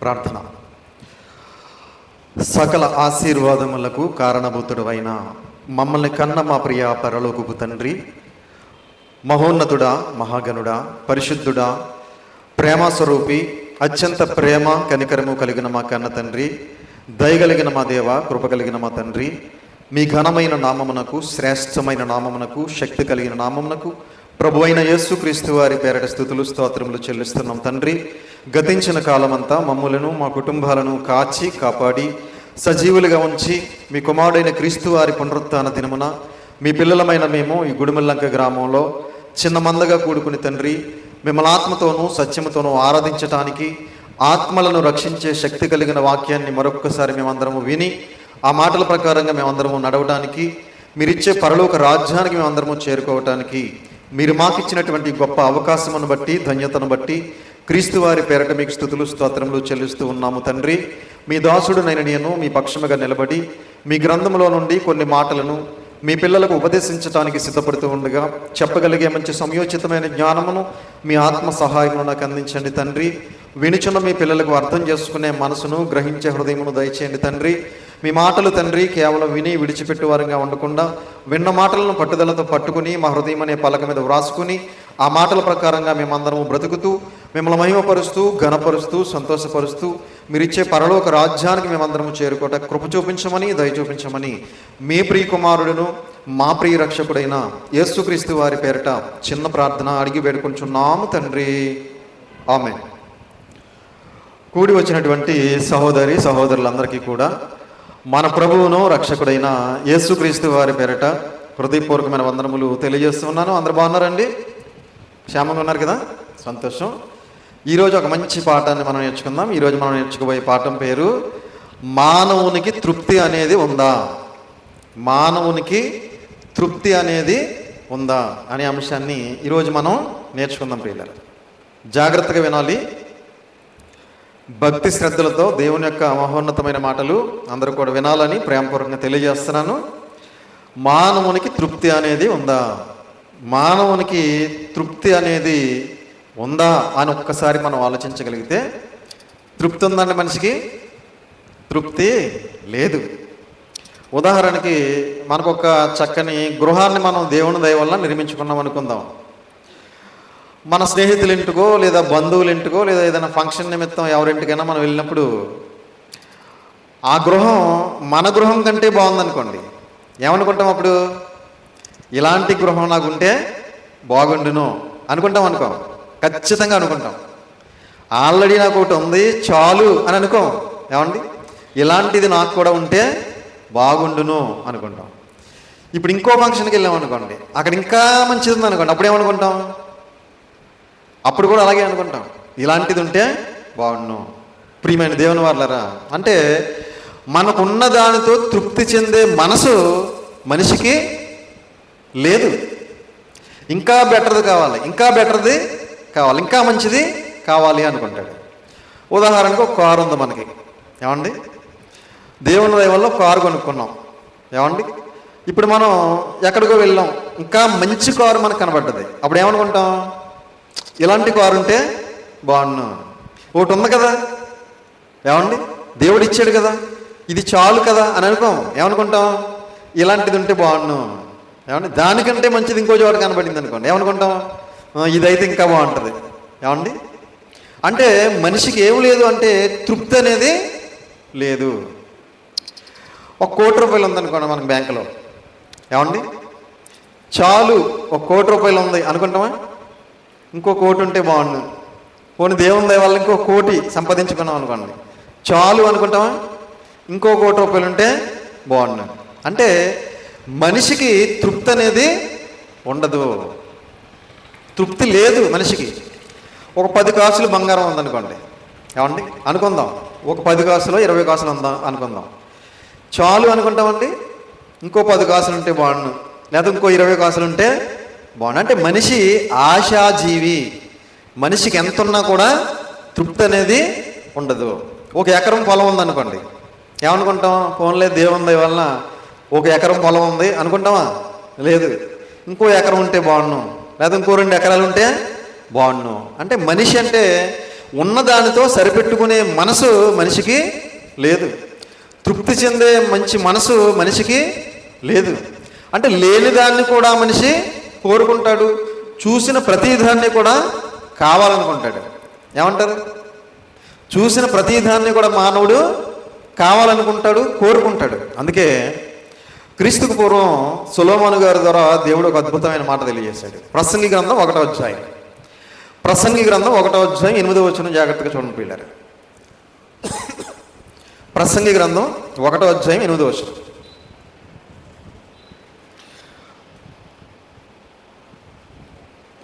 ప్రార్థన. సకల ఆశీర్వాదములకు కారణభూతుడవైన మమ్మల్ని కన్న మా ప్రియ పరలోకపు తండ్రి మహోన్నతుడా మహాగణుడా పరిశుద్ధుడా ప్రేమస్వరూపి అత్యంత ప్రేమ కనికరము కలిగిన మా కన్న తండ్రి దయగలిగిన మా దేవ కృప కలిగిన మా తండ్రి మీ ఘనమైన నామమునకు శ్రేష్టమైన నామమునకు శక్తి కలిగిన నామమునకు ప్రభు అయిన యేసుక్రీస్తు వారి పేరట స్థుతులు స్తోత్రములు చెల్లిస్తున్నాం. తండ్రి గతించిన కాలమంతా మమ్ములను మా కుటుంబాలను కాచి కాపాడి సజీవులుగా ఉంచి మీ కుమారుడైన క్రీస్తు వారి పునరుత్న దినమున మీ పిల్లలమైన మేము ఈ గుడిమిల్లంక గ్రామంలో చిన్న మందగా కూడుకుని తండ్రి మిమ్మల్ని ఆత్మతోనూ సత్యముతోనూ ఆరాధించటానికి ఆత్మలను రక్షించే శక్తి కలిగిన వాక్యాన్ని మరొక్కసారి మేమందరము విని ఆ మాటల ప్రకారంగా మేమందరము నడవడానికి మీరిచ్చే పరలోక రాజ్యానికి మేమందరము చేరుకోవటానికి మీరు మాకిచ్చినటువంటి గొప్ప అవకాశమును బట్టి ధన్యతను బట్టి క్రీస్తు వారి పేరట మీకు స్థుతులు స్తోత్రములు చెల్లిస్తూ ఉన్నాము తండ్రి. మీ దాసుడునైన నేను మీ పక్షముగా నిలబడి మీ గ్రంథంలో నుండి కొన్ని మాటలను మీ పిల్లలకు ఉపదేశించడానికి సిద్ధపడుతూ ఉండగా చెప్పగలిగే మంచి సమయోచితమైన జ్ఞానమును మీ ఆత్మ సహాయమును నాకు అందించండి తండ్రి. వినుచున్న మీ పిల్లలకు అర్థం చేసుకునే మనసును గ్రహించే హృదయమును దయచేయండి తండ్రి. మీ మాటలు తండ్రి కేవలం విని విడిచిపెట్టు వారంగా ఉండకుండా విన్న మాటలను పట్టుదలతో పట్టుకుని మా హృదయం అనే పలక మీద వ్రాసుకుని ఆ మాటల ప్రకారంగా మేమందరము బ్రతుకుతూ మిమ్మల్ని మహిమపరుస్తూ ఘనపరుస్తూ సంతోషపరుస్తూ మీరిచ్చే పరలోక రాజ్యానికి మేమందరము చేరుకోట కృప చూపించమని దయ చూపించమని మీ ప్రియకుమారుడును మా ప్రియ రక్షకుడైన యేసుక్రీస్తు వారి పేరిట చిన్న ప్రార్థన అడిగి వేడుకుంటున్నాము తండ్రి. ఆమె కూడి వచ్చినటువంటి సహోదరి సహోదరులందరికీ కూడా మన ప్రభువును రక్షకుడైన యేసుక్రీస్తు వారి పేరట హృదయపూర్వకమైన వందనములు తెలియజేస్తున్నాను అందరు బాగున్నారండి? క్షేమంగా ఉన్నారు కదా? సంతోషం. ఈరోజు ఒక మంచి పాఠాన్ని మనం నేర్చుకుందాం. ఈరోజు మనం నేర్చుకోబోయే పాఠం పేరు మానవునికి తృప్తి అనేది ఉందా? మానవునికి తృప్తి అనేది ఉందా? అనే అంశాన్ని ఈరోజు మనం నేర్చుకుందాం పిల్లలు జాగ్రత్తగా వినాలి. భక్తి శ్రద్ధలతో దేవుని యొక్క మహోన్నతమైన మాటలు అందరూ కూడా వినాలని ప్రేమపూర్వకంగా తెలియజేస్తున్నాను. మానవునికి తృప్తి అనేది ఉందా? మానవునికి తృప్తి అనేది ఉందా అని ఒక్కసారి మనం ఆలోచించగలిగితే తృప్తి ఉందండి మనిషికి? తృప్తి లేదు. ఉదాహరణకి మనకు ఒక చక్కని గృహాన్ని మనం దేవుని దయ వల్ల నిర్మించుకున్నాం అనుకుందాం. మన స్నేహితుల ఇంటికో లేదా బంధువుల ఇంటికో లేదా ఏదైనా ఫంక్షన్ నిమిత్తం ఎవరింటికైనా మనం వెళ్ళినప్పుడు ఆ గృహం మన గృహం కంటే బాగుందనుకోండి. ఏమనుకుంటాం అప్పుడు? ఇలాంటి గృహం నాకు ఉంటే బాగుండును అనుకుంటాం అనుకో. ఖచ్చితంగా అనుకుంటాం. ఆల్రెడీ నాకు ఒకటి ఉంది చాలు అని అనుకోం. ఏమండి? ఇలాంటిది నాకు కూడా ఉంటే బాగుండును అనుకుంటాం. ఇప్పుడు ఇంకో ఫంక్షన్కి వెళ్ళాం అనుకోండి అక్కడ ఇంకా మంచిది ఉంది అనుకోండి అప్పుడు ఏమనుకుంటాం అప్పుడు కూడా అలాగే అనుకుంటాం. ఇలాంటిది ఉంటే బాగుండు. ప్రియమైన దేవుని వాళ్ళరా అంటే మనకున్న దానితో తృప్తి చెందే మనసు మనిషికి లేదు. ఇంకా బెటర్ది కావాలి. ఇంకా బెటర్ది కావాలి. ఇంకా మంచిది కావాలి అనుకుంటాడు. ఉదాహరణకు ఒక కారు ఉంది మనకి. ఏమండి? దేవుని దయ వల్ల కారు కొనుక్కున్నాం. ఏమండి? ఇప్పుడు మనం ఎక్కడికో వెళ్ళాం. ఇంకా మంచి కారు మనకు కనబడ్డది. అప్పుడు ఏమనుకుంటాం ఇలాంటి కారు ఉంటే బాగున్నాను ఒకటి ఉంది కదా? ఏమండి? దేవుడు ఇచ్చాడు కదా? ఇది చాలు కదా అని అనుకోం. ఏమనుకుంటాం? ఇలాంటిది ఉంటే బాగున్నాను ఏమండి? దానికంటే మంచిది ఇంకో చోట కనబడింది అనుకోండి. ఏమనుకుంటాం? ఇదైతే ఇంకా బాగుంటుంది. ఏమండి? అంటే మనిషికి ఏం లేదు అంటే తృప్తి అనేది లేదు. ఒక కోటి రూపాయలు ఉందనుకోండి మనకు బ్యాంకులో. ఏమండి? చాలు. ఒక కోటి రూపాయలు ఉంది అనుకుంటామా? ఇంకో కోటి ఉంటే బాగుండు. పోనీ దేవుని దయ వల్ల ఇంకో కోటి సంపాదించుకున్నాం అనుకోండి. చాలు అనుకుంటామా ఇంకో కోటి రూపాయలు ఉంటే బాగుండు. అంటే మనిషికి తృప్తి అనేది ఉండదు. తృప్తి లేదు మనిషికి. ఒక పది కాసులు బంగారం ఉందనుకోండి. ఏమండి? అనుకుందాం. ఒక పది కాసులు ఇరవై కాసులు ఉందా అనుకుందాం. చాలు అనుకుంటామండి. ఇంకో పది కాసులు ఉంటే బాగుండు. లేదా ఇంకో ఇరవై కాసులు ఉంటే బాగుండు అంటే మనిషి ఆశాజీవి. మనిషికి ఎంత ఉన్నా కూడా తృప్తి అనేది ఉండదు. ఒక ఎకరం పొలం ఉందనుకోండి. ఏమనుకుంటాం? ఫోన్లే దేవుని వలన ఒక ఎకరం పొలం ఉంది అనుకుంటామా? లేదు. ఇంకో ఎకరం ఉంటే బాగున్నాం లేదా ఇంకో రెండు ఎకరాలు ఉంటే బాగున్నాం అంటే మనిషి అంటే ఉన్నదానితో సరిపెట్టుకునే మనసు మనిషికి లేదు. తృప్తి చెందే మంచి మనసు మనిషికి లేదు. అంటే లేని దాన్ని కూడా మనిషి కోరుకుంటాడు చూసిన ప్రతిదాన్ని కూడా కావాలనుకుంటాడు. ఏమంటారు? చూసిన ప్రతిదాన్ని కూడా మానవుడు కావాలనుకుంటాడు కోరుకుంటాడు. అందుకే క్రీస్తుకు పూర్వం సులోమాను గారి ద్వారా దేవుడు ఒక అద్భుతమైన మాట తెలియజేశాడు. ప్రసంగి గ్రంథం ఒకటో అధ్యాయం. ప్రసంగి గ్రంథం ఒకటో అధ్యాయం ఎనిమిదో వచ్చిన జాగ్రత్తగా చూడండి పిల్లలు. ప్రసంగి గ్రంథం ఒకటో అధ్యాయం ఎనిమిదో వచ్చిన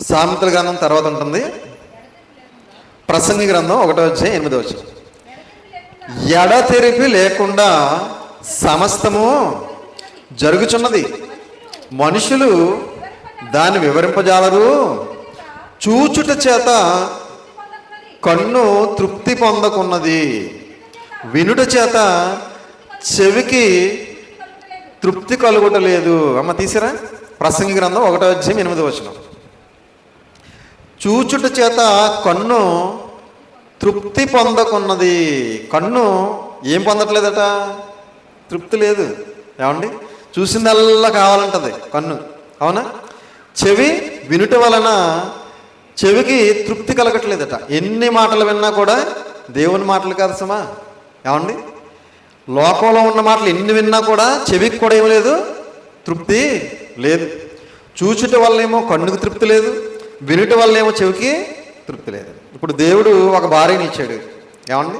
సామెతల గ్రంథం తర్వాత ఉంటుంది. ప్రసంగి గ్రంథం ఒకటో వచ్చే ఎనిమిదో వచ్చే ఎడతెరిపి లేకుండా సమస్తము జరుగుచున్నది. మనుషులు దాన్ని వివరింపజాలరు. చూచుట చేత కన్ను తృప్తి పొందకున్నది. వినుట చేత చెవికి తృప్తి కలుగుటలేదు. అమ్మ తీసిరా? ప్రసంగి గ్రంథం ఒకటో అధ్యాయం ఎనిమిది వచ్చినాం చూచుట చేత కన్ను తృప్తి పొందకున్నది. కన్ను ఏం పొందట్లేదట? తృప్తి లేదు. ఏమండి? చూసిందల్లా కావాలంటది కన్ను. అవునా? చెవి వినుట వలన చెవికి తృప్తి కలగట్లేదట. ఎన్ని మాటలు విన్నా కూడా దేవుని మాటలు కాదు సమా. ఏమండి? లోకంలో ఉన్న మాటలు ఎన్ని విన్నా కూడా చెవికి కూడా ఏం లేదు? తృప్తి లేదు. చూచుట వల్ల ఏమో కన్నుకు తృప్తి లేదు. వినుట వల్లేమో చెవికి తృప్తి లేదు. ఇప్పుడు దేవుడు ఒక భార్యని ఇచ్చాడు. ఏమండి?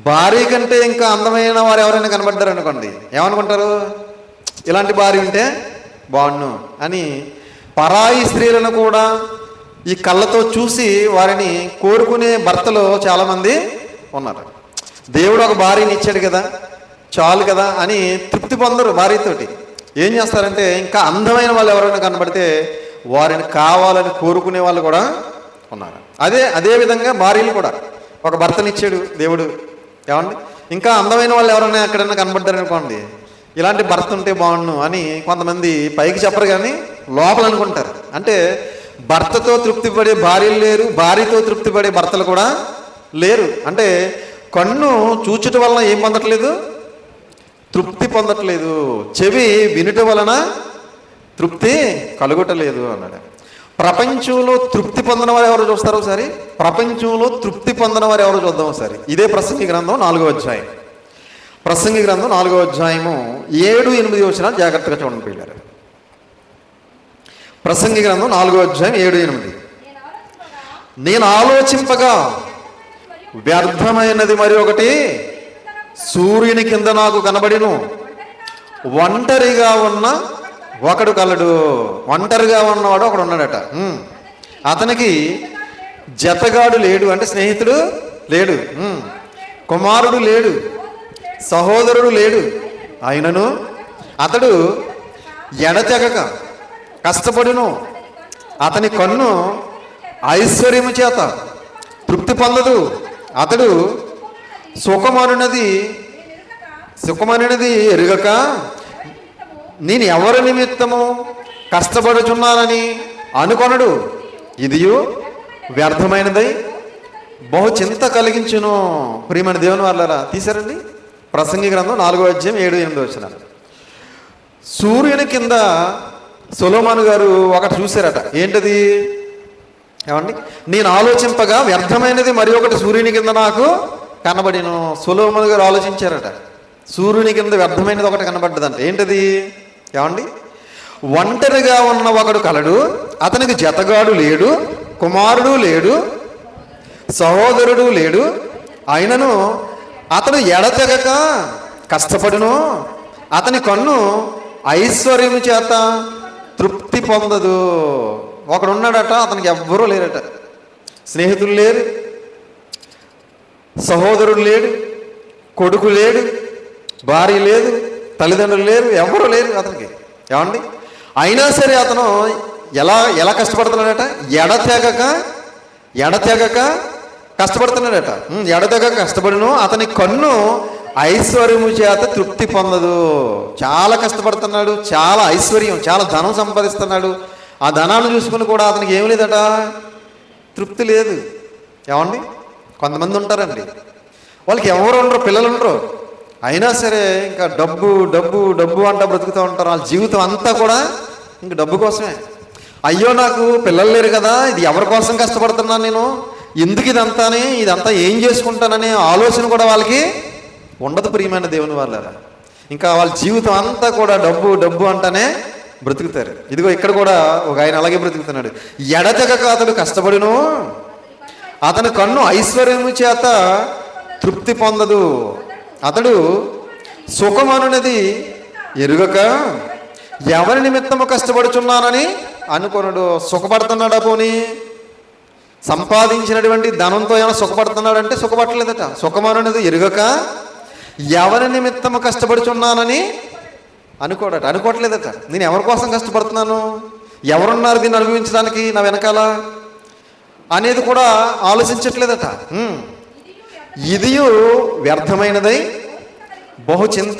భార్య కంటే ఇంకా అందమైన వారు ఎవరైనా కనబడ్డారు అనుకోండి. ఏమనుకుంటారు? ఇలాంటి భార్య ఉంటే బాగుండు అని పరాయి స్త్రీలను కూడా ఈ కళ్ళతో చూసి వారిని కోరుకునే భర్తలు చాలామంది ఉన్నారు. దేవుడు ఒక భార్యని ఇచ్చాడు కదా చాలు కదా అని తృప్తి పొందరు భార్యతోటి. ఏం చేస్తారంటే ఇంకా అందమైన వాళ్ళు ఎవరైనా కనబడితే వారిని కావాలని కోరుకునే వాళ్ళు కూడా ఉన్నారు. అదే అదే విధంగా భార్యలు కూడా. ఒక భర్తనిచ్చాడు దేవుడు. ఏమండి? ఇంకా అందమైన వాళ్ళు ఎవరైనా ఎక్కడైనా కనబడ్డారు అనుకోండి ఇలాంటి భర్త ఉంటే బాగుండు అని కొంతమంది పైకి చెప్పరు కానీ లోపల అనుకుంటారు. అంటే భర్తతో తృప్తి పడే భార్యలు లేరు భార్యతో తృప్తి పడే భర్తలు కూడా లేరు. అంటే కన్ను చూచుట వలన ఏం పొందట్లేదు? తృప్తి పొందట్లేదు. చెవి వినుట వలన తృప్తి కలుగుటలేదు అన్నాడు. ప్రపంచంలో తృప్తి పొందిన వారు ఎవరు చూస్తారు ఒకసారి? ప్రపంచంలో తృప్తి పొందిన వారు ఎవరు చూద్దాం ఒకసారి? ఇదే ప్రసంగి గ్రంథం నాలుగో అధ్యాయం. ప్రసంగి గ్రంథం నాలుగో అధ్యాయము ఏడు ఎనిమిది వచ్చినా జాగ్రత్తగా చూడండి పిల్లలు. ప్రసంగి గ్రంథం నాలుగో అధ్యాయం ఏడు ఎనిమిది. నేను ఆలోచింపగా వ్యర్థమైనది మరి ఒకటి సూర్యుని కింద నాకు కనబడిను. ఒంటరిగా ఉన్న ఒకడు కలడు. ఒంటరిగా ఉన్నవాడు ఒకడు ఉన్నాడట. అతనికి జతగాడు లేడు అంటే స్నేహితుడు లేడు. కుమారుడు లేడు. సహోదరుడు లేడు. అయినను అతడు ఎడతెగక కష్టపడును. అతని కన్ను ఐశ్వర్యము చేత తృప్తి పొందదు. అతడు సుఖమనున్నది సుఖమనున్నది ఎరుగక నేను ఎవరి నిమిత్తము కష్టపడుచున్నానని అనుకొనడు. ఇదియు వ్యర్థమైనదై బహు చింత కలిగించును. ప్రియమైన దేవుని వాళ్ళరా తీసారండి ప్రసంగి గ్రంథం నాలుగో అధ్యాయం ఏడు ఎనిమిది వచ్చిన సూర్యుని కింద సొలోమాను గారు ఒకటి చూశారట. ఏంటది? ఏమండి? నేను ఆలోచింపగా వ్యర్థమైనది మరి ఒకటి సూర్యుని కింద నాకు కనబడిను. సొలోమన్ గారు ఆలోచించారట. సూర్యుని కింద వ్యర్థమైనది ఒకటి కనబడ్డదంట. ఏంటది? ఏమండి? ఒంటరిగా ఉన్న ఒకడు కలడు అతనికి జతగాడు లేడు కుమారుడు లేడు సహోదరుడు లేడు. అయినను అతడు ఎడతెగక కష్టపడును అతని కన్ను ఐశ్వర్యం చేత తృప్తి పొందదు. ఒకడున్నాడట అతనికి ఎవ్వరూ లేరట. స్నేహితులు లేరు సహోదరుడు లేడు కొడుకు లేడు భార్య లేదు తల్లిదండ్రులు లేరు ఎవరు లేరు అతనికి. ఏమండి? అయినా సరే అతను ఎలా ఎలా కష్టపడుతున్నాడట? ఎడతెగక ఎడతెగక కష్టపడుతున్నాడట. ఎడతెగక కష్టపడిను అతని కన్ను ఐశ్వర్యము చేత తృప్తి పొందదు. చాలా కష్టపడుతున్నాడు చాలా ఐశ్వర్యం చాలా ధనం సంపాదిస్తున్నాడు. ఆ ధనాన్ని చూసుకుని కూడా అతనికి ఏం లేదట. తృప్తి లేదు. ఏమండి? కొంతమంది ఉంటారండి. వాళ్ళకి ఎవరు ఉండరు పిల్లలు ఉండరు. అయినా సరే ఇంకా డబ్బు డబ్బు డబ్బు అంటా బ్రతుకుతూ ఉంటారు. వాళ్ళ జీవితం అంతా కూడా ఇంక డబ్బు కోసమే. అయ్యో నాకు పిల్లలు లేరు కదా ఇది ఎవరి కోసం కష్టపడుతున్నాను నేను? ఎందుకు ఇదంతానే ఇదంతా ఏం చేసుకుంటాననే ఆలోచన కూడా వాళ్ళకి ఉండదు ప్రియమైన దేవుని వాళ్ళరా? ఇంకా వాళ్ళ జీవితం అంతా కూడా డబ్బు డబ్బు అంటేనే బ్రతుకుతారు. ఇదిగో ఇక్కడ కూడా ఒక ఆయన అలాగే బ్రతుకుతున్నాడు. ఎడతెగక అతడు కష్టపడును. అతని కన్ను ఐశ్వర్యము చేత తృప్తి పొందదు. అతడు సుఖమనున్నది ఎరుగక ఎవరి నిమిత్తము కష్టపడుచున్నానని అనుకున్నాడు సుఖపడుతున్నాడా పోనీ? సంపాదించినటువంటి ధనంతో ఏమైనా సుఖపడుతున్నాడంటే సుఖపడలేదట. సుఖమనున్నది ఎరుగక ఎవరి నిమిత్తము కష్టపడుచున్నానని అనుకోడట. అనుకోవట్లేదట. నేను ఎవరి కోసం కష్టపడుతున్నాను? ఎవరున్నారు దీన్ని అనుభవించడానికి నా వెనకాల? అనేది కూడా ఆలోచించట్లేదట. ఇదియు వ్యర్థమైనదై బహు చింత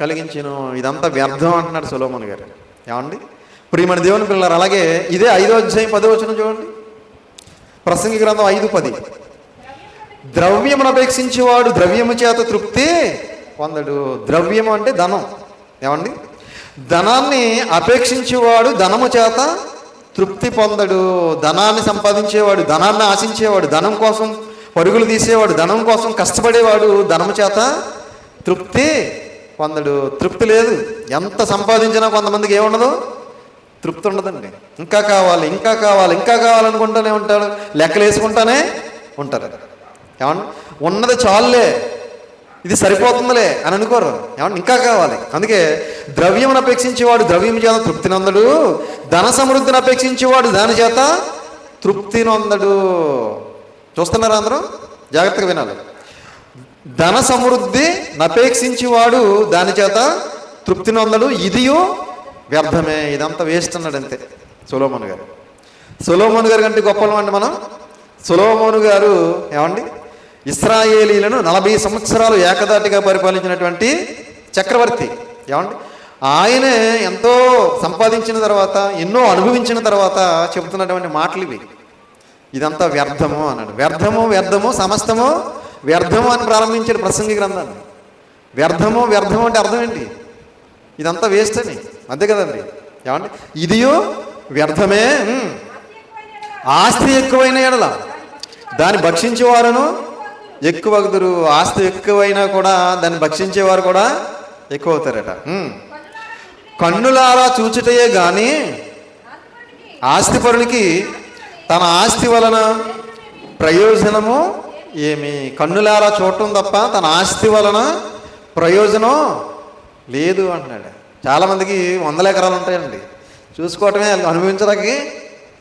కలిగించను. ఇదంతా వ్యర్థం అంటున్నాడు సులోమన్ గారు. ఏమండి? ప్రియమణ దేవుని పిల్లలు అలాగే ఇదే ఐదో అధ్యాయం పదో వచ్చిన చూడండి. ప్రసంగి గ్రంథం ఐదు పది. ద్రవ్యమును అపేక్షించేవాడు ద్రవ్యము చేత తృప్తి పొందడు. ద్రవ్యము అంటే ధనం. ఏమండి? ధనాన్ని అపేక్షించేవాడు ధనము చేత తృప్తి పొందడు. ధనాన్ని సంపాదించేవాడు ధనాన్ని ఆశించేవాడు ధనం కోసం పరుగులు తీసేవాడు ధనం కోసం కష్టపడేవాడు ధనము చేత తృప్తి పొందడు తృప్తి లేదు. ఎంత సంపాదించినా కొంతమందికి ఏముండదు? తృప్తి ఉండదండి. ఇంకా కావాలి ఇంకా కావాలి ఇంకా కావాలనుకుంటూనే ఉంటాడు. లెక్కలు వేసుకుంటానే ఉంటారు. ఏమన్నా ఉన్నది చాలులే. ఇది సరిపోతుందిలే అని అనుకోరు. ఏమన్నా ఇంకా కావాలి. అందుకే ద్రవ్యం అపేక్షించేవాడు ద్రవ్యం చేత తృప్తి అందడు ధన సమృద్ధిని అపేక్షించేవాడు దాని చేత తృప్తి నొందడు. చూస్తున్నారా అందరూ? జాగ్రత్తగా వినాలి. ధన సమృద్ధి నపేక్షించేవాడు దాని చేత తృప్తి నొందడు ఇదియో వ్యర్థమే. ఇదంతా వేస్ట్ అన్నాడు అంతే సులోమోన్ గారు. సులోమోన్ గారు కంటే గొప్పలం అండి మనం. సులోమోను గారు ఏమండి? ఇస్రాయేలీలను నలభై సంవత్సరాలు ఏకదాటిగా పరిపాలించినటువంటి చక్రవర్తి. ఏమండి? ఆయనే ఎంతో సంపాదించిన తర్వాత ఎన్నో అనుభవించిన తర్వాత చెబుతున్నటువంటి మాటలు ఇవి ఇదంతా వ్యర్థము అన్నాడు. వ్యర్థము వ్యర్థము సమస్తము వ్యర్థము అని ప్రారంభించాడు ప్రసంగి గ్రంథాన్ని. వ్యర్థము వ్యర్థము అంటే అర్థం ఏంటి? ఇదంతా వేస్ట్ అని. అంతే కదండి ఏమండి? ఇదియో వ్యర్థమే ఆస్తి ఎక్కువైన ఎడల. దాన్ని భక్షించేవారును ఎక్కువ ఎక్కువగుదురు ఆస్తి ఎక్కువైనా కూడా దాన్ని భక్షించేవారు కూడా ఎక్కువ అవుతారట. కన్నులారా చూచుటయే కానీ ఆస్తిపరునికి తన ఆస్తి వలన ప్రయోజనము ఏమి? కన్నులారా చూడటం తప్ప తన ఆస్తి వలన ప్రయోజనం లేదు అంటున్నాడు. చాలామందికి వందల ఎకరాలు ఉంటాయండి. చూసుకోవటమే అనుభవించడానికి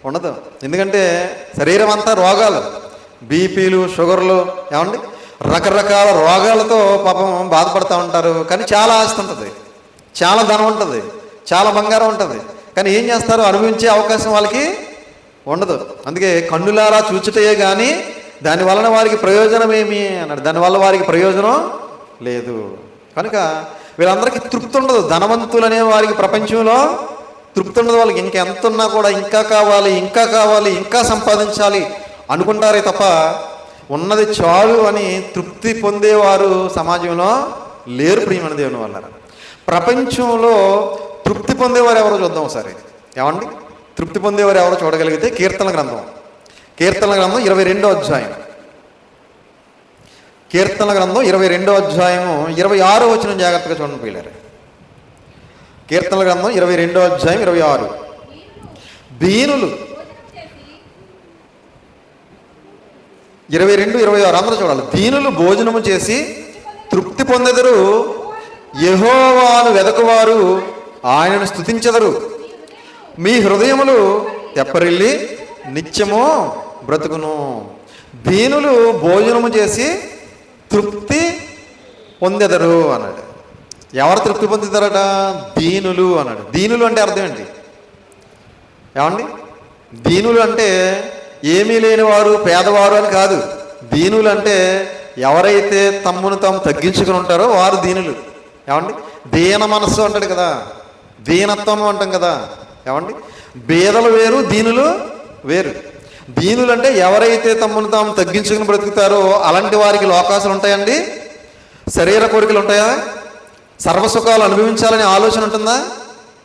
ఉండదు. ఎందుకంటే శరీరం అంతా రోగాలు. బీపీలు షుగర్లు ఏమండి? రకరకాల రోగాలతో పాపం బాధపడుతూ ఉంటారు. కానీ చాలా ఆస్తి ఉంటుంది. చాలా ధనం ఉంటుంది. చాలా బంగారం ఉంటుంది. కానీ ఏం చేస్తారు? అనుభవించే అవకాశం వాళ్ళకి ఉండదు. అందుకే కన్నులారా చూచుటయే కానీ దాని వలన వారికి ప్రయోజనం ఏమి అన్నాడు దానివల్ల వారికి ప్రయోజనం లేదు. కనుక వీళ్ళందరికీ తృప్తి ఉండదు. ధనవంతులు అనే వారికి ప్రపంచంలో తృప్తి ఉండదు. వాళ్ళకి ఇంకెంత ఉన్నా కూడా ఇంకా కావాలి ఇంకా కావాలి ఇంకా సంపాదించాలి అనుకుంటారే తప్ప ఉన్నది చాలు అని తృప్తి పొందేవారు సమాజంలో లేరు ప్రియమైన దేవుని వల్ల ప్రపంచంలో తృప్తి పొందేవారు ఎవరో చూద్దాం ఒకసారి. ఏమండి? తృప్తి పొందేవారు ఎవరో చూడగలిగితే కీర్తన గ్రంథం. కీర్తన గ్రంథం ఇరవై రెండో అధ్యాయం. కీర్తన గ్రంథం ఇరవై రెండో అధ్యాయము ఇరవై ఆరో వచ్చిన జాగ్రత్తగా చూడండి పిల్లలు కీర్తన గ్రంథం ఇరవై రెండో అధ్యాయం ఇరవై ఆరు. దీనులు ఇరవై రెండు ఇరవై ఆరు. అందరూ చూడాలి. దీనులు భోజనము చేసి తృప్తి పొందెదరు. యహోవాను వెదకువారు. ఆయనను స్తుతించెదరు. మీ హృదయములు తెప్పరిల్లి నిత్యము బ్రతుకును. దీనులు భోజనము చేసి తృప్తి పొందెదరు అన్నాడు. ఎవరు తృప్తి పొందుతారట? దీనులు అన్నాడు. దీనులు అంటే అర్థం ఏంటి? ఏమండి? దీనులు అంటే ఏమీ లేనివారు పేదవారు అని కాదు. దీనులు అంటే ఎవరైతే తమ్మును తాము తగ్గించుకుని ఉంటారో వారు దీనులు. ఏమండి? దీన మనస్సు అంటాడు కదా. దీనత్వం అంటాం కదా. ఏమండి? బీదలు వేరు దీనులు వేరు. దీనులు అంటే ఎవరైతే తమను తాము తగ్గించుకుని బ్రతుకుతారో అలాంటి వారికి లోకాసులు ఉంటాయండి? శరీర కోరికలు ఉంటాయా? సర్వసుఖాలు అనుభవించాలనే ఆలోచన ఉంటుందా?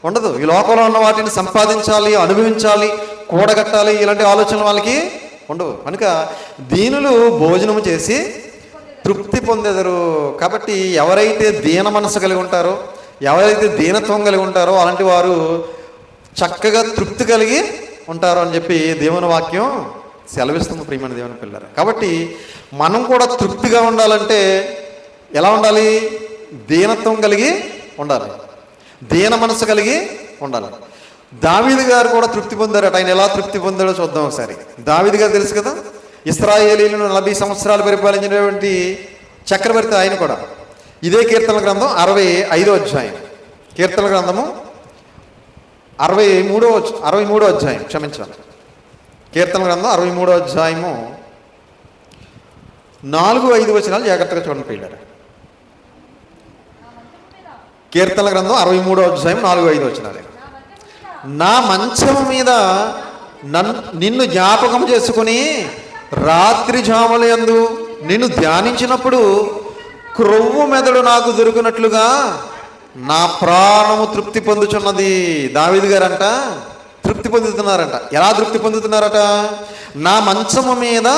ఉండదు. ఈ లోకంలో ఉన్న వాటిని సంపాదించాలి అనుభవించాలి కూడగట్టాలి ఇలాంటి ఆలోచనలు వాళ్ళకి ఉండవు. కనుక దీనులు భోజనము చేసి తృప్తి పొందెదరు. కాబట్టి ఎవరైతే దీన మనసు కలిగి ఉంటారో ఎవరైతే దీనత్వం కలిగి ఉంటారో అలాంటి వారు చక్కగా తృప్తి కలిగి ఉంటారు అని చెప్పి దేవుని వాక్యం సెలవిస్తుంది ప్రియమైన దేవుని పిల్లలు కాబట్టి మనం కూడా తృప్తిగా ఉండాలంటే ఎలా ఉండాలి? దీనత్వం కలిగి ఉండాలి. దీన మనసు కలిగి ఉండాలి. దావిది గారు కూడా తృప్తి పొందారట. ఆయన ఎలా తృప్తి పొందాడో చూద్దాం ఒకసారి. దావిది గారు తెలుసు కదా? ఇస్రాయేలీలను నలభై సంవత్సరాలు పరిపాలించినటువంటి చక్రవర్తి ఆయన కూడా. ఇదే కీర్తన గ్రంథం అరవై ఐదో అధ్యాయం. కీర్తన గ్రంథము అరవై మూడో అరవై మూడో అధ్యాయం. క్షమించాలి కీర్తన గ్రంథం అరవై మూడో అధ్యాయము నాలుగు ఐదు వచనాలు జాగ్రత్తగా చూడండి పిల్లడు కీర్తన గ్రంథం అరవై మూడో అధ్యాయం నాలుగు ఐదు వచనాలు. నా మంచం మీద నన్ను నిన్ను జ్ఞాపకం చేసుకుని రాత్రి జాముల యందు నిన్ను ధ్యానించినప్పుడు క్రొవ్వు మెదడు నాకు దొరికినట్లుగా నా ప్రాణము తృప్తి పొందుచున్నది. దావిది గారంట తృప్తి పొందుతున్నారంట. ఎలా తృప్తి పొందుతున్నారట? నా మంచము మీద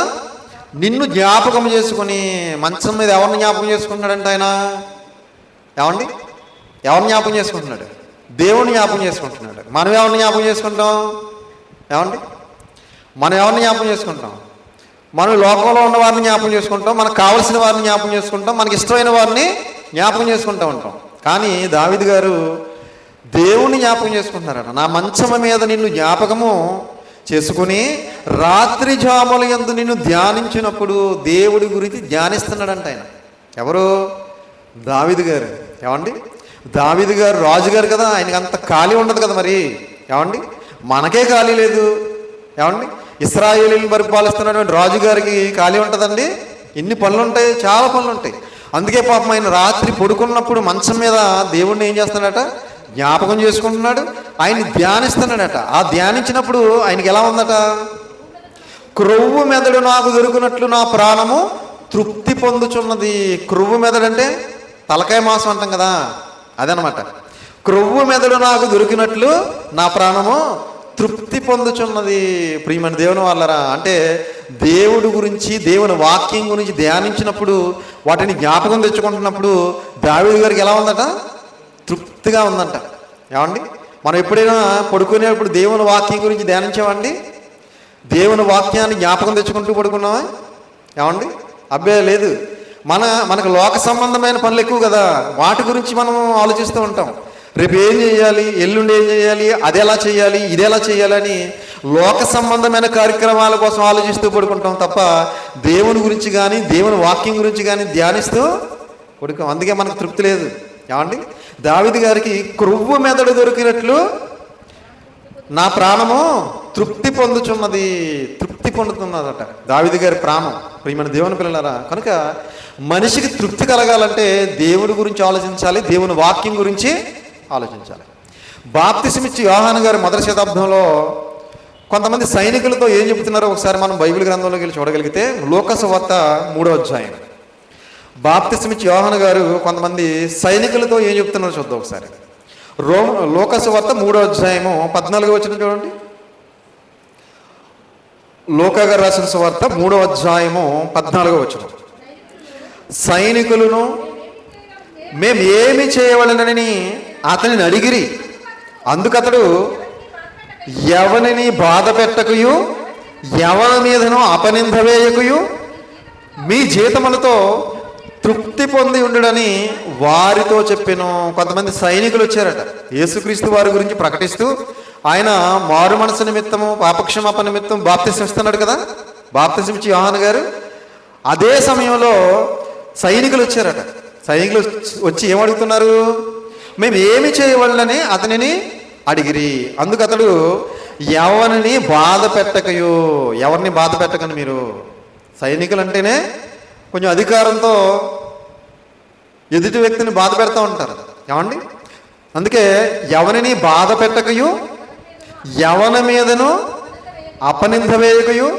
నిన్ను జ్ఞాపకం చేసుకుని మంచం మీద ఎవరిని జ్ఞాపకం చేసుకుంటున్నాడంట ఆయన? ఏమండి ఎవరిని జ్ఞాపకం చేసుకుంటున్నాడు? దేవుని జ్ఞాపకం చేసుకుంటున్నాడు. మనం ఎవరిని జ్ఞాపకం చేసుకుంటాం? ఏమండి మనం ఎవరిని జ్ఞాపకం చేసుకుంటాం? మనం లోకంలో ఉన్న వారిని జ్ఞాపకం చేసుకుంటాం మనకు కావలసిన వారిని జ్ఞాపకం చేసుకుంటాం మనకి ఇష్టమైన వారిని జ్ఞాపకం చేసుకుంటూ ఉంటాం. కానీ దావిద్ గారు దేవుని జ్ఞాపకం చేసుకుంటున్నారట. నా మంచమ మీద నిన్ను జ్ఞాపకము చేసుకుని రాత్రి జాముల ఎందు నిన్ను ధ్యానించినప్పుడు దేవుడి గురించి ధ్యానిస్తున్నాడంట ఆయన. ఎవరు? దావిద్ గారు. ఏమండి? దావిద్ గారు రాజుగారు కదా ఆయనకి అంత ఖాళీ ఉండదు కదా మరి. ఏమండి? మనకే ఖాళీ లేదు. ఏమండి? ఇస్రాయేలీని పరిపాలిస్తున్నటువంటి రాజుగారికి ఖాళీ ఉంటుందండి. ఎన్ని పనులు ఉంటాయి చాలా పనులు ఉంటాయి అందుకే పాపం ఆయన రాత్రి పడుకున్నప్పుడు మంచం మీద దేవుణ్ణి ఏం చేస్తున్నాడట? జ్ఞాపకం చేసుకుంటున్నాడు. ఆయన్ని ధ్యానిస్తున్నాడట. ఆ ధ్యానించినప్పుడు ఆయనకి ఎలా ఉందట? క్రొవ్వు మెదడు నాకు దొరికినట్లు నా ప్రాణము తృప్తి పొందుచున్నది. క్రొవ్వు మెదడు అంటే తలకాయ మాంసం అంటాం కదా? అదనమాట క్రొవ్వు మెదడు నాకు దొరికినట్లు నా ప్రాణము తృప్తి పొందుచున్నది ప్రియమైన దేవుని వాళ్ళరా. అంటే దేవుడి గురించి దేవుని వాక్యం గురించి ధ్యానించినప్పుడు వాటిని జ్ఞాపకం తెచ్చుకుంటున్నప్పుడు దావీదు గారికి ఎలా ఉందట? తృప్తిగా ఉందంట. ఏమండి? మనం ఎప్పుడైనా పడుకునేప్పుడు దేవుని వాక్యం గురించి ధ్యానించామండి? దేవుని వాక్యాన్ని జ్ఞాపకం తెచ్చుకుంటూ పడుకున్నావా ఏమండి? అబ్బే లేదు. మన మనకు లోక సంబంధమైన పనులు ఎక్కువ కదా. వాటి గురించి మనం ఆలోచిస్తూ ఉంటాం. రేపు ఏం చేయాలి? ఎల్లుండి ఏం చేయాలి? అది ఎలా చేయాలి? ఇది ఎలా చేయాలని లోక సంబంధమైన కార్యక్రమాల కోసం ఆలోచిస్తూ పడుకుంటాం తప్ప దేవుని గురించి కానీ దేవుని వాక్యం గురించి కానీ ధ్యానిస్తూ పడుకోం. అందుకే మనకు తృప్తి లేదు. ఏమండి? దావిది గారికి క్రొవ్వు మెదడు దొరికినట్లు నా ప్రాణము తృప్తి పొందుచున్నది. తృప్తి పొందుతున్నదట దావిది గారి ప్రాణం. ప్రియమైన దేవుని పిల్లలారా కనుక మనిషికి తృప్తి కలగాలంటే దేవుడి గురించి ఆలోచించాలి దేవుని వాక్యం గురించి ఆలోచించాలి. బాప్తిసమిచ్చి యోహాన్ గారు మొదటి శతాబ్దంలో కొంతమంది సైనికులతో ఏం చెబుతున్నారో ఒకసారి మనం బైబిల్ గ్రంథంలోకి వెళ్ళి చూడగలిగితే లోకసు వత్త మూడో అధ్యాయం. బాప్తిసమిచ్చి యోహాన్ గారు కొంతమంది సైనికులతో ఏం చెప్తున్నారో చూద్దాం ఒకసారి. రో లోకసు వత్త మూడో అధ్యాయము పద్నాలుగు వచ్చిన చూడండి. లోక రాసిన సువార్త మూడో అధ్యాయము పద్నాలుగో వచ్చిన సైనికులను మేము ఏమి చేయవలనని అతనిని అడిగిరి. అందుకతడు ఎవరిని బాధ పెట్టకయు? ఎవరి మీదనో అపనింద మీ జీతములతో తృప్తి పొంది ఉండడని వారితో చెప్పాను. కొంతమంది సైనికులు వచ్చారట యేసుక్రీస్తు వారి గురించి ప్రకటిస్తూ ఆయన మారు మనసు నిమిత్తము పాపక్షమాప నిమిత్తం బాప్తిసం ఇస్తున్నాడు కదా? బాప్తిసం ఇచ్చి యోహాన్ గారు అదే సమయంలో సైనికులు వచ్చారట సైనికులు వచ్చి ఏమడుగుతున్నారు? మేము ఏమి చేయవలనని అతనిని అడిగిరి. అందుకు అతడు ఎవరిని బాధ పెట్టకయో ఎవరిని బాధ పెట్టకని మీరు. సైనికులు అంటేనే కొంచెం అధికారంతో ఎదుటి వ్యక్తిని బాధ పెడతా ఉంటారు. ఏమండి? అందుకే ఎవరిని బాధ పెట్టకయు ఎవరి మీదను అపనింద వేయకయు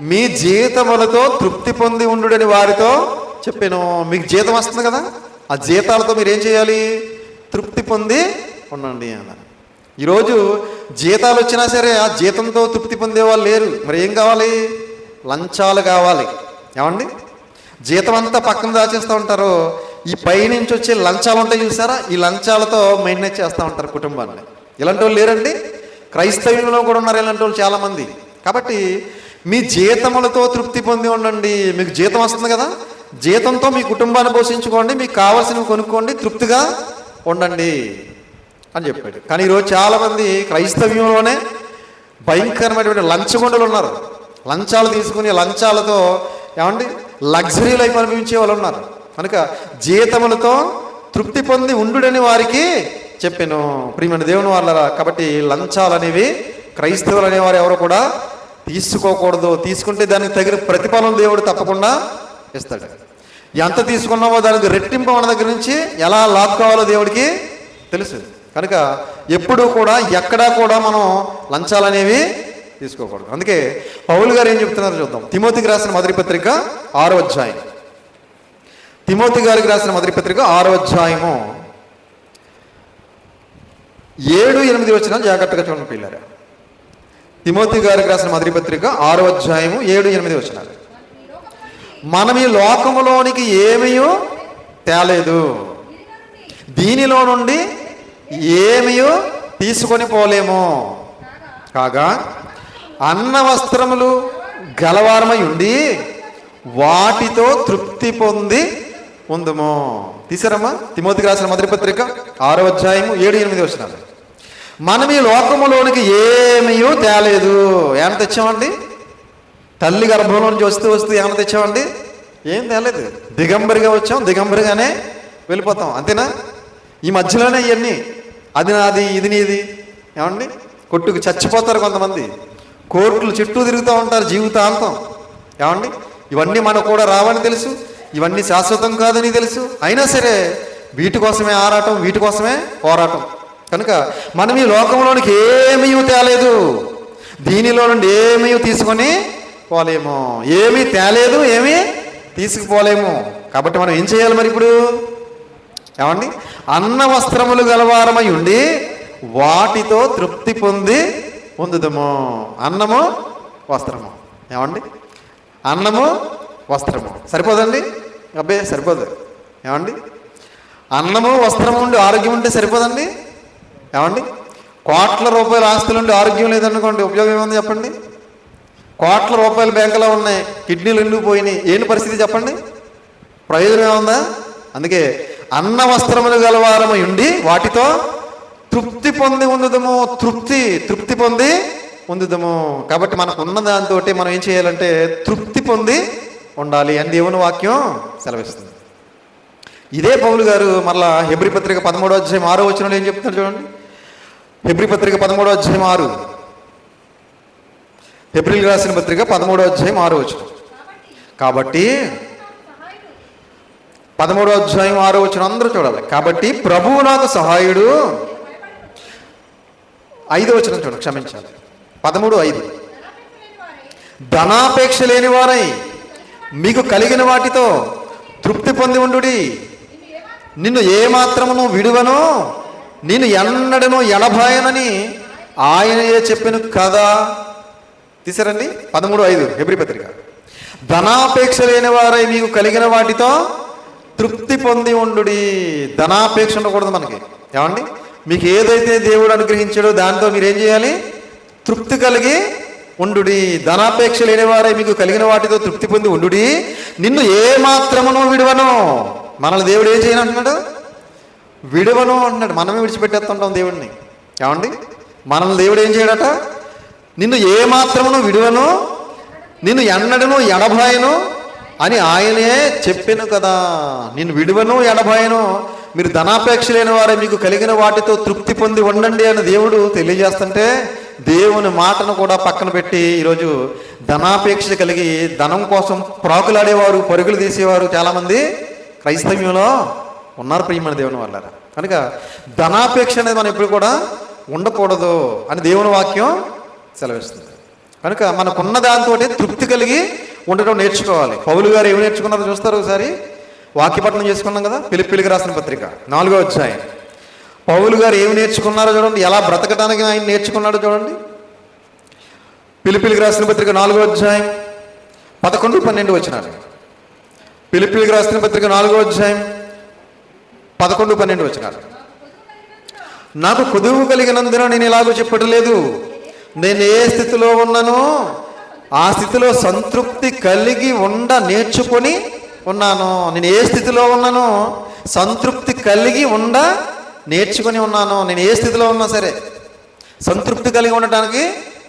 మీ జీతములతో తృప్తి పొంది ఉండుడని వారితో చెప్పాను. మీకు జీతం వస్తుంది కదా? ఆ జీతాలతో మీరు ఏం చేయాలి? తృప్తి పొంది ఉండండి అన్నారు. ఈరోజు జీతాలు వచ్చినా సరే ఆ జీతంతో తృప్తి పొందే వాళ్ళు లేరు. మరి ఏం కావాలి? లంచాలు కావాలి. ఏమండి? జీతం అంతా పక్కన దాచేస్తూ ఉంటారు. ఈ పైనుంచి వచ్చే లంచాలు ఉంటాయి చూసారా? ఈ లంచాలతో మెయింటైన్ చేస్తూ ఉంటారు కుటుంబాన్ని. ఇలాంటి వాళ్ళు లేరండి. క్రైస్తవ్యంలో కూడా ఉన్నారు ఇలాంటి వాళ్ళు చాలామంది. కాబట్టి మీ జీతములతో తృప్తి పొంది ఉండండి. మీకు జీతం వస్తుంది కదా? జీతంతో మీ కుటుంబాన్ని పోషించుకోండి. మీకు కావాల్సినవి కొనుక్కోండి. తృప్తిగా ఉండండి అని చెప్పాడు. కానీ ఈరోజు చాలామంది క్రైస్తవ్యంలోనే భయంకరమైనటువంటి లంచగొండలు ఉన్నారు. లంచాలు తీసుకుని లంచాలతో ఏమండి? లగ్జరీ లైఫ్ అనుభవించే వాళ్ళు ఉన్నారు. కనుక జీతములతో తృప్తి పొంది ఉండుడని వారికి చెప్పాను. ప్రియమైన దేవుని వాళ్ళరా కాబట్టి లంచాలు అనేవి క్రైస్తవులు అనేవారు ఎవరు కూడా తీసుకోకూడదు. తీసుకుంటే దానికి తగిన ప్రతిఫలం దేవుడు తప్పకుండా ఇస్తాడు. ఎంత తీసుకున్నామో దానికి రెట్టింపు మన దగ్గర నుంచి ఎలా లాక్కోవాలో దేవుడికి తెలుసు కనుక ఎప్పుడూ కూడా ఎక్కడా కూడా మనం లంచాలు అనేవి తీసుకోకూడదు. అందుకే పౌలు గారు ఏం చెప్తున్నారో చూద్దాం. తిమోతికి రాసిన మొదటి పత్రిక ఆరో అధ్యాయం. తిమోతి గారికి రాసిన మొదటి పత్రిక ఆరో అధ్యాయము. ఏడు ఎనిమిది వచ్చిన జాగ్రత్తగా చూడండి పిల్లరా. తిమోతి గారికి రాసిన మొదటి పత్రిక ఆరో అధ్యాయము ఏడు ఎనిమిది వచ్చినారు మనం ఈ లోకములోనికి ఏమీయో తేలేదు. దీనిలో నుండి ఏమయో తీసుకొని పోలేము. కాగా అన్న వస్త్రములు గలవారమై ఉండి వాటితో తృప్తి పొంది ఉందము. తీసారమ్మా తిమోతికి రాసిన మొదటి పత్రిక ఆరో అధ్యాయము ఏడు ఎనిమిది వచ్చినారు మనం ఈ లోకములోనికి ఏమీయో తేలేదు. ఏమైనా తెచ్చామండి తల్లి గర్భంలో నుంచి వస్తూ వస్తూ ఏమైనా తెచ్చామండి? ఏం తేలేదు. దిగంబరిగా వచ్చాం దిగంబరిగానే వెళ్ళిపోతాం అంతేనా? ఈ మధ్యలోనే ఇవన్నీ అది నాది ఇది నీది. ఏమండి? కొట్టుకు చచ్చిపోతారు కొంతమంది. కోర్టులు చుట్టూ తిరుగుతూ ఉంటారు జీవితాంతం. ఏమండి? ఇవన్నీ మనకు కూడా రావని తెలుసు ఇవన్నీ శాశ్వతం కాదని తెలుసు. అయినా సరే వీటి కోసమే ఆరాటం వీటి కోసమే పోరాటం. కనుక మనం ఈ లోకంలోనికి ఏమీ తేలేదు. దీనిలో నుండి ఏమీ తీసుకొని పోలేము ఏమీ తేలేదు ఏమీ తీసుకుపోలేము. కాబట్టి మనం ఏం చేయాలి మరి ఇప్పుడు? ఏమండి? అన్న వస్త్రములు గలవారమై ఉండి వాటితో తృప్తి పొంది పొందుదము. అన్నము వస్త్రము. ఏమండి? అన్నము వస్త్రము. సరిపోదండి? అబ్బే సరిపోదు. ఏమండి? అన్నము వస్త్రము ఉండి ఆరోగ్యం ఉంటే సరిపోదండి? ఏమండి? కోట్ల రూపాయల ఆస్తులు ఉండి ఆరోగ్యం లేదనుకోండి ఉపయోగం ఏముంది చెప్పండి? కోట్ల రూపాయలు బ్యాంకులో ఉన్నాయి. కిడ్నీలు ఎండు పోయినాయి? ఏంటి పరిస్థితి చెప్పండి. ప్రయోజనం ఏముందా? అందుకే అన్న వస్త్రములు గలవారమై ఉండి వాటితో తృప్తి పొంది ఉందుదము తృప్తి తృప్తి పొంది ఉందుదము కాబట్టి మనకు ఉన్న దాంతో మనం ఏం చేయాలంటే తృప్తి పొంది ఉండాలి అని దేవుని వాక్యం సెలవిస్తుంది. ఇదే పౌలు గారు మరలా హెబ్రి పత్రిక పదమూడో అధ్యాయం ఆరో వచనంలో ఏం చెప్తున్నారు చూడండి. హెబ్రి పత్రిక పదమూడో అధ్యాయం ఆరు. ఏప్రిల్ రాసిన పత్రిక పదమూడో అధ్యాయం ఆరో వచ్చిన కాబట్టి పదమూడో అధ్యాయం ఆరో వచ్చిన అందరూ చూడాలి. కాబట్టి ప్రభువు నాకు సహాయుడు ఐదో వచనం చూడండి క్షమించాలి. పదమూడు ఐదు. ధనాపేక్ష లేని వారై మీకు కలిగిన వాటితో తృప్తి పొంది ఉండుడి. నిన్ను ఏమాత్రమును విడువను నేను ఎన్నడను ఎడబాయనని ఆయనయే చెప్పిన కదా. తీసారండి. పదమూడు ఐదు ఎబ్రి పత్రిక. ధనాపేక్ష లేని వారై మీకు కలిగిన వాటితో తృప్తి పొంది ఉండుడి. ధనాపేక్ష ఉండకూడదు మనకి. ఏమండి? మీకు ఏదైతే దేవుడు అనుగ్రహించాడో దాంతో మీరు ఏం చేయాలి? తృప్తి కలిగి ఉండుడి. ధనాపేక్ష లేని వారై మీకు కలిగిన వాటితో తృప్తి పొంది ఉండుడి. నిన్ను ఏ మాత్రమును విడవను. మనల్ని దేవుడు ఏం చేయను అంటున్నాడు విడవను అంటున్నాడు. మనమే విడిచిపెట్టేస్తుంటాం దేవుడిని ఏమండి? మనల్ని దేవుడు ఏం చేయడట? నిన్ను ఏ విడువను? నిన్ను ఎన్నడను ఎడబాయను? అని ఆయనే చెప్పాను కదా. నేను విడువను ఎడబాయను? మీరు ధనాపేక్ష లేని వారే మీకు కలిగిన వాటితో తృప్తి పొంది ఉండండి అని దేవుడు తెలియజేస్తుంటే దేవుని మాటను కూడా పక్కన పెట్టి ఈరోజు ధనాపేక్ష కలిగి ధనం కోసం ప్రాకులాడేవారు పరుగులు తీసేవారు చాలామంది క్రైస్తవ్యంలో ఉన్నారు ప్రియమైన దేవుని వాళ్ళ కనుక ధనాపేక్ష అనేది మనం ఎప్పుడు కూడా ఉండకూడదు అని దేవుని వాక్యం సెలవిస్తుంది. కనుక మనకున్న దాంతో తృప్తి కలిగి ఉండటం నేర్చుకోవాలి. పౌలు గారు ఏమి నేర్చుకున్నారో చూస్తారు ఒకసారి? వాక్యపట్నం చేసుకున్నాం కదా? పిలిపిలికి రాసిన పత్రిక నాలుగో అధ్యాయం. పౌలు గారు ఏమి నేర్చుకున్నారో చూడండి ఎలా బ్రతకడానికి ఆయన నేర్చుకున్నాడో చూడండి. పిలిపిలికి రాసిన పత్రిక నాలుగో అధ్యాయం పదకొండు పన్నెండు వచ్చినారు పిలిపిలికి రాసిన పత్రిక నాలుగో అధ్యాయం పదకొండు పన్నెండు వచ్చినారు నాకు కుదువు కలిగినందున నేను ఇలాగో చెప్పడం లేదు నేను ఏ స్థితిలో ఉన్నానో? ఆ స్థితిలో సంతృప్తి కలిగి ఉండ నేర్చుకొని ఉన్నాను. నేను ఏ స్థితిలో ఉన్నానో? సంతృప్తి కలిగి ఉండ నేర్చుకొని ఉన్నాను. నేను ఏ స్థితిలో ఉన్నా సరే సంతృప్తి కలిగి ఉండటానికి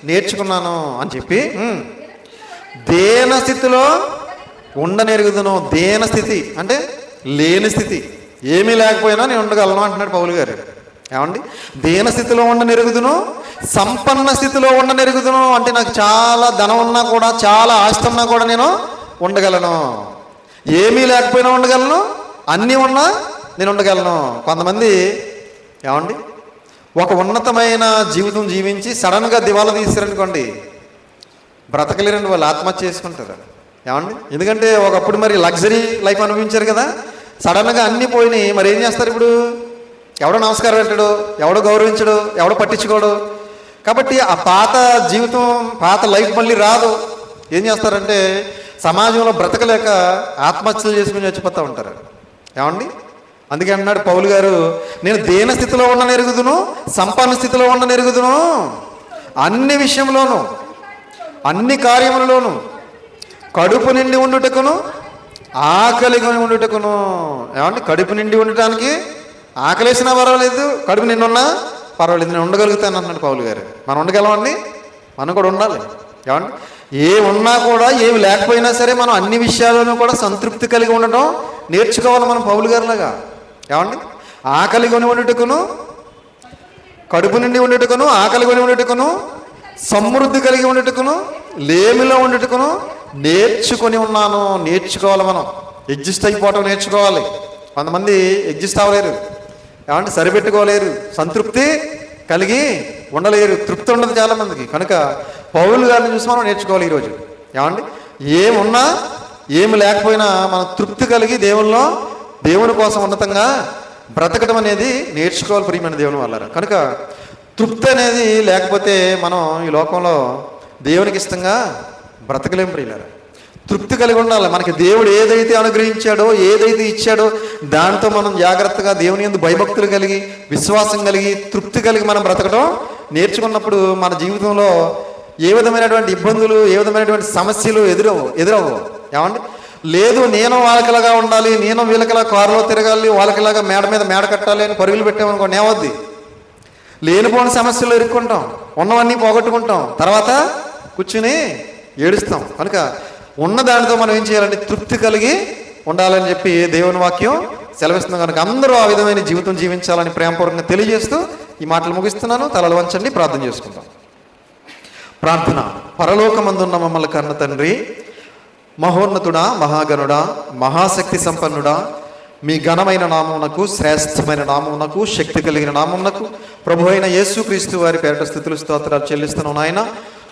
నేర్చుకున్నాను అని చెప్పి దేన స్థితిలో ఉండనెరుగుదును దేన స్థితి అంటే లేని స్థితి. ఏమీ లేకపోయినా నేను ఉండగలను అంటున్నాడు పౌలు గారు. ఏమండి? దేన స్థితిలో ఉండనెరుగుదును సంపన్న స్థితిలో ఉండనెరుగుదును అంటే నాకు చాలా ధనం ఉన్నా కూడా చాలా ఆస్తి ఉన్నా కూడా నేను ఉండగలను. ఏమీ లేకపోయినా ఉండగలను అన్నీ ఉన్నా నేను ఉండగలను. కొంతమంది ఏమండి? ఒక ఉన్నతమైన జీవితం జీవించి సడన్గా దివాలా తీసారనుకోండి బ్రతకలేరండి వాళ్ళు ఆత్మహత్య చేసుకుంటారు. ఏమండి? ఎందుకంటే ఒకప్పుడు మరి లగ్జరీ లైఫ్ అనుభవించారు కదా సడన్గా అన్నీ పోయినాయి. మరి ఏం చేస్తారు ఇప్పుడు? ఎవడో నమస్కారం పెట్టడు ఎవడో గౌరవించడు ఎవడో పట్టించుకోడు కాబట్టి ఆ పాత జీవితం పాత లైఫ్ మళ్ళీ రాదు. ఏం చేస్తారంటే సమాజంలో బ్రతకలేక ఆత్మహత్యలు చేసుకుని చచ్చిపోతూ ఉంటారు. ఏమండి? అందుకే అన్నాడు పౌలు గారు నేను దేన స్థితిలో ఉన్న ఎరుగుదును సంపన్న స్థితిలో ఉన్న ఎరుగుదును అన్ని విషయంలోనూ అన్ని కార్యములలోనూ కడుపు నిండి ఉండుటకును ఆకలిగా ఉండుటకును. ఏమండి? కడుపు నిండి ఉండటానికి ఆకలేసినా పర్వాలేదు. కడుపు నిండున్నా పర్వాలేదు నేను ఉండగలుగుతాను అన్నాడు పౌలు గారు. మనం ఉండగలమండి? మనం కూడా ఉండాలి. ఏమండి? ఏ ఉన్నా కూడా ఏమి లేకపోయినా సరే మనం అన్ని విషయాల్లోనూ కూడా సంతృప్తి కలిగి ఉండటం నేర్చుకోవాలి మనం పౌలు గారిలాగా. ఏమండి? ఆకలి కొని ఉండేటకును కడుపు నిండి ఉండేటుకును ఆకలి కొని ఉండేటుకును సమృద్ధి కలిగి ఉండేటుకును లేమిలో ఉండేటుకును నేర్చుకొని ఉన్నాను. నేర్చుకోవాలి మనం. ఎగ్జిస్ట్ అయిపోవటం నేర్చుకోవాలి. కొంతమంది ఎగ్జిస్ట్ అవ్వలేరు. ఏమంటే సరిపెట్టుకోలేరు. సంతృప్తి కలిగి ఉండలేరు. తృప్తి ఉండదు చాలామందికి. కనుక పౌరులు గారిని చూసి మనం నేర్చుకోవాలి ఈరోజు. ఏమండి? ఏమున్నా ఏమి లేకపోయినా మనం తృప్తి కలిగి దేవుల్లో దేవుని కోసం ఉన్నతంగా బ్రతకడం అనేది నేర్చుకోవాలి ప్రియమైన దేవుని వల్ల. కనుక తృప్తి అనేది లేకపోతే మనం ఈ లోకంలో దేవునికి ఇష్టంగా బ్రతకలేం ప్రియులారా. తృప్తి కలిగి ఉండాలి. మనకి దేవుడు ఏదైతే అనుగ్రహించాడో ఏదైతే ఇచ్చాడో దాంతో మనం జాగ్రత్తగా దేవుని ఎందు భయభక్తులు కలిగి విశ్వాసం కలిగి తృప్తి కలిగి మనం బ్రతకడం నేర్చుకున్నప్పుడు మన జీవితంలో ఏ విధమైనటువంటి ఇబ్బందులు ఏ విధమైనటువంటి సమస్యలు ఎదురవు ఎదురవు. ఏమండి? లేదు నేను వాళ్ళకిలాగా ఉండాలి నేను వీళ్ళకిలా కారులో తిరగాలి వాళ్ళకిలాగా మేడ మీద మేడ కట్టాలి అని పరుగులు పెట్టామనుకోండి ఏమవుద్ది? లేనిపోని సమస్యలు ఇరుక్కుంటాం ఉన్నవన్నీ పోగొట్టుకుంటాం. తర్వాత కూర్చుని ఏడుస్తాం. కనుక ఉన్న దానితో మనం ఏం చేయాలంటే తృప్తి కలిగి ఉండాలని చెప్పి దేవుని వాక్యం సెలవిస్తుంది కనుక అందరూ ఆ విధమైన జీవితం జీవించాలని ప్రేమపూర్వకంగా తెలియజేస్తూ ఈ మాటలు ముగిస్తున్నాను. తలలు వంచండి ప్రార్థన చేసుకుందాం. ప్రార్థన. పరలోకమందున్న మమ్మల్ని కన్న తండ్రి మహోన్నతుడా మహాగణుడా మహాశక్తి సంపన్నుడా మీ ఘనమైన నామమునకు శ్రేష్టమైన నామమునకు శక్తి కలిగిన నామమునకు ప్రభు అయిన యేసుక్రీస్తు వారి పేరట స్థితులు స్తోత్రాలు చెల్లిస్తున్నాను నాయన.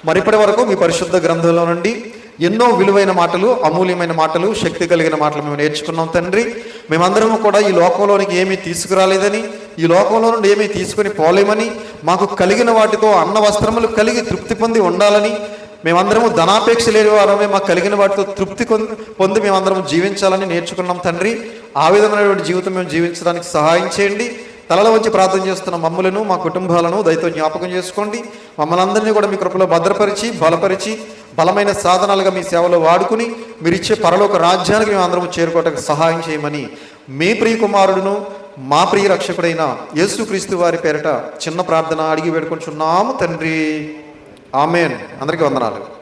మరిప్పటి వరకు మీ పరిశుద్ధ గ్రంథంలో నుండి ఎన్నో విలువైన మాటలు అమూల్యమైన మాటలు శక్తి కలిగిన మాటలు మేము నేర్చుకున్నాం తండ్రి. మేమందరము కూడా ఈ లోకంలోనికి ఏమీ తీసుకురాలేదని ఈ లోకంలో నుండి ఏమీ తీసుకుని పోలేమని మాకు కలిగిన వాటితో అన్న వస్త్రములు కలిగి తృప్తి పొంది ఉండాలని మేమందరము ధనాపేక్ష లేని వారమే మాకు కలిగిన వాటితో తృప్తి పొంది మేమందరం జీవించాలని నేర్చుకున్నాం తండ్రి. ఆ విధమైనటువంటి జీవితం మేము జీవించడానికి సహాయం చేయండి. తలలో వచ్చి ప్రార్థన చేస్తున్న మమ్మలను మా కుటుంబాలను దయతో జ్ఞాపకం చేసుకోండి. మమ్మల్ని అందరినీ కూడా మీ కృపలో భద్రపరిచి బలపరిచి బలమైన సాధనాలుగా మీ సేవలో వాడుకుని మీరు ఇచ్చే పరలోక రాజ్యానికి మేము అందరం చేరుకోవడానికి సహాయం చేయమని మీ ప్రియ కుమారుడును మా ప్రియ రక్షకుడైన యేసుక్రీస్తు వారి పేరట చిన్న ప్రార్థన అడిగి వేడుకుంటున్నాము తండ్రి. ఆమెన్. అందరికీ వందనాలు.